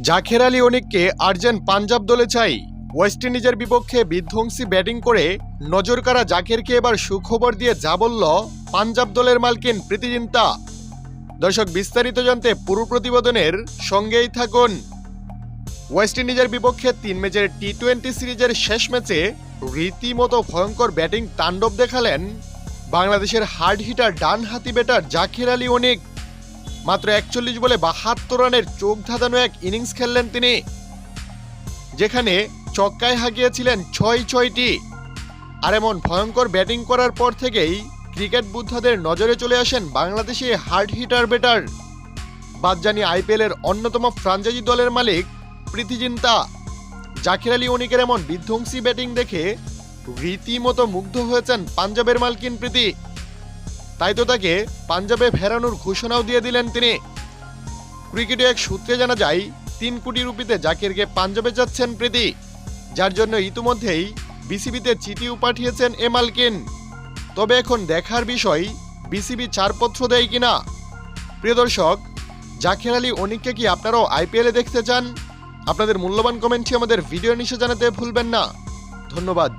জাখের আলী অনিককে আর্জেন্ট পাঞ্জাব দলে চাই। ওয়েস্ট ইন্ডিজের বিপক্ষে বিধ্বংসী ব্যাটিং করে নজরকাড়া জাকেরকে এবার সুখবর দিয়ে যা বলল পাঞ্জাব দলের মালকিন প্রীতিজিন্তা। দর্শক, বিস্তারিত জানতে পুরো প্রতিবেদনের সঙ্গেই থাকুন। ওয়েস্ট ইন্ডিজের বিপক্ষে তিন ম্যাচের টি টোয়েন্টি সিরিজের শেষ ম্যাচে রীতিমতো ভয়ঙ্কর ব্যাটিং তাণ্ডব দেখালেন বাংলাদেশের হার্ড হিটার ডান হাতি ব্যাটার জাকির আলী অনিক। মাত্র একচল্লিশ বলে বাহাত্তর রানের চোখ ধাঁধানো এক ইনিংস খেললেন তিনি, যেখানে চক্কায় হাঁকিয়েছিলেন ছয় ছয়টি। আর এমন ভয়ঙ্কর ব্যাটিং করার পর থেকেই ক্রিকেট বুদ্ধাদের নজরে চলে আসেন বাংলাদেশি হার্ড হিটার ব্যাটার বাদ জানি আইপিএলের অন্যতম ফ্রাঞ্চাইজি দলের মালিক প্রীতিজিন্তা। জাকির আলী অনিকের এমন বিধ্বংসী ব্যাটিং দেখে রীতিমতো মুগ্ধ হয়েছেন পাঞ্জাবের মালকিন প্রীতি। তাই তো তাকে পাঞ্জাবে ফেরানোর ঘোষণাও দিয়ে দিলেন তিনি। ক্রিকেটে এক সূত্রে জানা যায়, তিন কোটি রুপিতে জাকিরকে পাঞ্জাবে যাচ্ছেন প্রীতি, যার জন্য ইতিমধ্যেই বিসিবিতে চিঠিও পাঠিয়েছেন এ মালকিন তবে এখন দেখার বিষয়, বিসিবি ছাড়পত্র দেয় কিনা। প্রিয় দর্শক, জাকির আলী অনিককে কি আপনারাও আইপিএলে দেখতে চান? আপনাদের মূল্যবান কমেন্টটি আমাদের ভিডিও নিচে জানাতে ভুলবেন না। ধন্যবাদ।